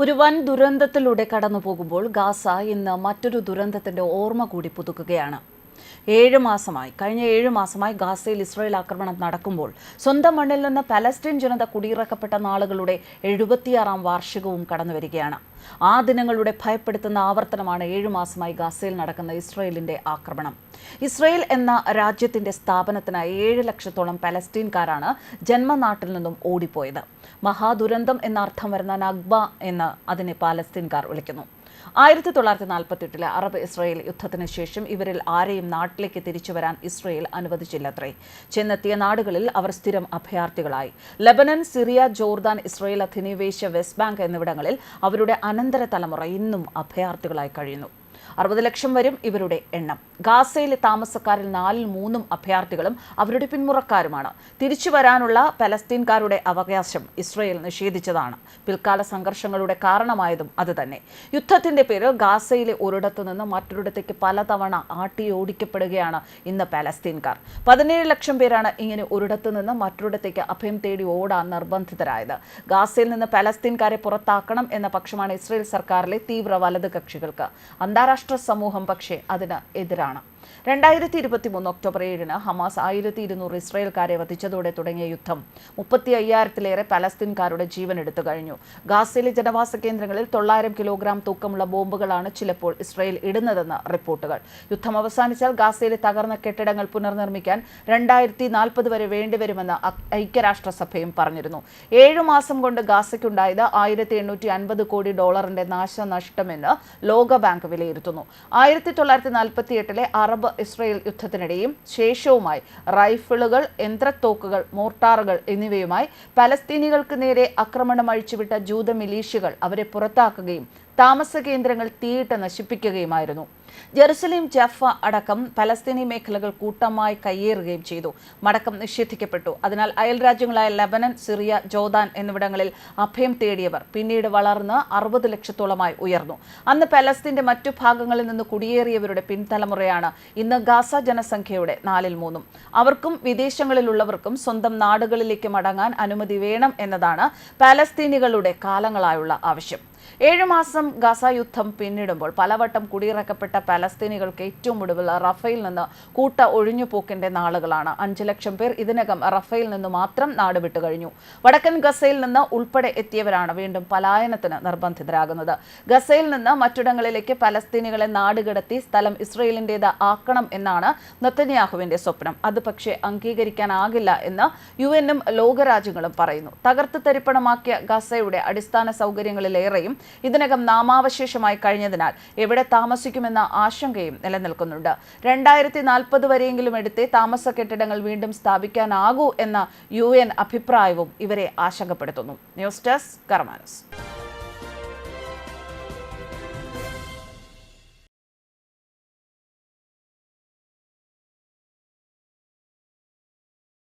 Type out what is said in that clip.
ഒരു വൻ ദുരന്തത്തിലൂടെ കടന്നു പോകുമ്പോൾ ഗാസ ഇന്ന് മറ്റൊരു ദുരന്തത്തിന്റെ ഓർമ്മ കൂടി പുതുക്കുകയാണ്. ഏഴ് മാസമായി കഴിഞ്ഞ ഏഴ് മാസമായി ഗാസയിൽ ഇസ്രായേൽ ആക്രമണം നടക്കുമ്പോൾ സ്വന്തം മണ്ണിൽ നിന്ന് പലസ്തീൻ ജനത കുടിയിറക്കപ്പെട്ട നാളുകളുടെ എഴുപത്തിയാറാം വാർഷികവും കടന്നു വരികയാണ്. ആ ദിനങ്ങളുടെ ഭയപ്പെടുത്തുന്ന ആവർത്തനമാണ് ഏഴു മാസമായി ഗാസയിൽ നടക്കുന്ന ഇസ്രായേലിന്റെ ആക്രമണം. ഇസ്രായേൽ എന്ന രാജ്യത്തിന്റെ സ്ഥാപനത്തിനായി ഏഴ് ലക്ഷത്തോളം പലസ്തീൻകാരാണ് ജന്മനാട്ടിൽ നിന്നും ഓടിപ്പോയത്. മഹാദുരന്തം എന്ന അർത്ഥം വരുന്ന നഗ്ബ എന്ന് അതിനെ പാലസ്തീൻകാർ വിളിക്കുന്നു. ആയിരത്തി തൊള്ളായിരത്തി നാൽപ്പത്തി എട്ടിലെ അറബ് ഇസ്രായേൽ യുദ്ധത്തിന് ശേഷം ഇവരിൽ ആരെയും നാട്ടിലേക്ക് തിരിച്ചു വരാൻ ഇസ്രായേൽ അനുവദിച്ചില്ലത്രേ. ചെന്നെത്തിയ നാടുകളിൽ അവർ സ്ഥിരം അഭയാർത്ഥികളായി. ലബനൻ സിറിയ ജോർദാൻ ഇസ്രായേൽ അധിനിവേശ വെസ്റ്റ് ബാങ്ക് എന്നിവിടങ്ങളിൽ അവരുടെ അനന്തര തലമുറ ഇന്നും അഭയാർത്ഥികളായി കഴിയുന്നു. അറുപത് ലക്ഷം വരും ഇവരുടെ എണ്ണം. ഗാസയിലെ താമസക്കാരിൽ നാലിൽ മൂന്നും അഭയാർത്ഥികളും അവരുടെ പിന്മുറക്കാരുമാണ്. തിരിച്ചു വരാനുള്ള പലസ്തീൻകാരുടെ അവകാശം ഇസ്രയേൽ നിഷേധിച്ചതാണ്. പിൽക്കാല സംഘർഷങ്ങളുടെ കാരണമായതും അതുതന്നെ. യുദ്ധത്തിന്റെ പേരിൽ ഗാസയിലെ ഒരിടത്തു നിന്ന് മറ്റൊരിടത്തേക്ക് പലതവണ ആട്ടിയോടിക്കപ്പെടുകയാണ് ഇന്ന് പലസ്തീൻകാർ. പതിനേഴ് ലക്ഷം പേരാണ് ഇങ്ങനെ ഒരിടത്തു നിന്ന് മറ്റൊരിടത്തേക്ക് അഭയം തേടി ഓടാൻ നിർബന്ധിതരായത്. ഗാസയിൽ നിന്ന് പലസ്തീൻകാരെ പുറത്താക്കണം എന്ന പക്ഷമാണ് ഇസ്രയേൽ സർക്കാരിലെ തീവ്ര വലത് കക്ഷികൾക്ക്. അന്താരാഷ്ട്ര സമൂഹം പക്ഷേ അതിന് എതിരാണ്. രണ്ടായിരത്തി ഇരുപത്തി മൂന്ന് ഒക്ടോബർ ഏഴിന് ഹമാസ് ആയിരത്തി ഇരുന്നൂറ് ഇസ്രായേൽക്കാരെ വധിച്ചതോടെ തുടങ്ങിയ യുദ്ധം മുപ്പത്തി അയ്യായിരത്തിലേറെ പലസ്തീൻകാരുടെ ജീവൻ എടുത്തു കഴിഞ്ഞു. ഗാസയിലെ ജനവാസ കേന്ദ്രങ്ങളിൽ തൊള്ളായിരം കിലോഗ്രാം തൂക്കമുള്ള ബോംബുകളാണ് ചിലപ്പോൾ ഇസ്രായേൽ ഇടുന്നതെന്ന് റിപ്പോർട്ടുകൾ. യുദ്ധം അവസാനിച്ചാൽ ഗാസയിലെ തകർന്ന കെട്ടിടങ്ങൾ പുനർനിർമ്മിക്കാൻ രണ്ടായിരത്തി നാൽപ്പത് വരെ വേണ്ടിവരുമെന്ന് ഐക്യരാഷ്ട്രസഭയും പറഞ്ഞിരുന്നു. ഏഴു മാസം കൊണ്ട് ഗാസയ്ക്കുണ്ടായത് ആയിരത്തി എണ്ണൂറ്റി അൻപത് കോടി ഡോളറിന്റെ നാശനഷ്ടമെന്ന് ലോകബാങ്ക് വിലയിരുത്തുന്നു. ആയിരത്തി തൊള്ളായിരത്തി നാൽപ്പത്തി എട്ടിലെ ഇസ്രയേൽ യുദ്ധത്തിനിടെയും ശേഷവുമായി റൈഫിളുകൾ യന്ത്രത്തോക്കുകൾ മോർട്ടാറുകൾ എന്നിവയുമായി പലസ്തീനികൾക്ക് നേരെ ആക്രമണം അഴിച്ചുവിട്ട ജൂത മിലീഷ്യകൾ അവരെ പുറത്താക്കുകയും താമസ കേന്ദ്രങ്ങൾ തീയിട്ട് നശിപ്പിക്കുകയുമായിരുന്നു. ജെറുസലേം ജഫ അടക്കം പലസ്തീനി മേഖലകൾ കൂട്ടമായി കയ്യേറുകയും ചെയ്തു. മടക്കം നിഷേധിക്കപ്പെട്ടു. അതിനാൽ അയൽ രാജ്യങ്ങളായ ലബനൻ സിറിയ ജോർദാൻ എന്നിവിടങ്ങളിൽ അഭയം തേടിയവർ പിന്നീട് വളർന്ന് അറുപത് ലക്ഷത്തോളമായി ഉയർന്നു. അന്ന് പലസ്തീന്റെ മറ്റു ഭാഗങ്ങളിൽ നിന്ന് കുടിയേറിയവരുടെ പിൻതലമുറയാണ് ഇന്ന് ഗാസ ജനസംഖ്യയുടെ നാലിൽ മൂന്നും. അവർക്കും വിദേശങ്ങളിലുള്ളവർക്കും സ്വന്തം നാടുകളിലേക്ക് മടങ്ങാൻ അനുമതി വേണം എന്നതാണ് പാലസ്തീനികളുടെ കാലങ്ങളായുള്ള ആവശ്യം. ഏഴു മാസം ഗസ യുദ്ധം പിന്നിടുമ്പോൾ പലവട്ടം കുടിയിറക്കപ്പെട്ട പലസ്തീനികൾക്ക് ഏറ്റവും ഒടുവിൽ റഫേൽ നിന്ന് കൂട്ട ഒഴിഞ്ഞുപോക്കിന്റെ നാളുകളാണ്. അഞ്ചു ലക്ഷം പേർ ഇതിനകം റഫയിൽ നിന്ന് മാത്രം നാട് വിട്ടു കഴിഞ്ഞു. വടക്കൻ ഗസയിൽ നിന്ന് ഉൾപ്പെടെ എത്തിയവരാണ് വീണ്ടും പലായനത്തിന് നിർബന്ധിതരാകുന്നത്. ഗസയിൽ നിന്ന് മറ്റിടങ്ങളിലേക്ക് പലസ്തീനികളെ നാടുകടത്തി സ്ഥലം ഇസ്രയേലിന്റേത് ആക്കണം എന്നാണ് നെത്തന്യാഹുവിന്റെ സ്വപ്നം. അത് പക്ഷേ അംഗീകരിക്കാനാകില്ല എന്ന് യു എന്നും ലോകരാജ്യങ്ങളും പറയുന്നു. തകർത്ത് തരിപ്പണമാക്കിയ ഗസയുടെ അടിസ്ഥാന സൗകര്യങ്ങളിലേറെയും ഇതിനകം നാമാവശേഷമായി കഴിഞ്ഞതിനാൽ എവിടെ താമസിക്കുമെന്ന ആശങ്കയും നിലനിൽക്കുന്നുണ്ട്. രണ്ടായിരത്തി നാൽപ്പത് വരെയെങ്കിലും എടുത്തേ താമസ കെട്ടിടങ്ങൾ വീണ്ടും സ്ഥാപിക്കാനാകൂ എന്ന യു എൻ അഭിപ്രായവും ഇവരെ ആശങ്കപ്പെടുത്തുന്നു. News desk കർമാനസ്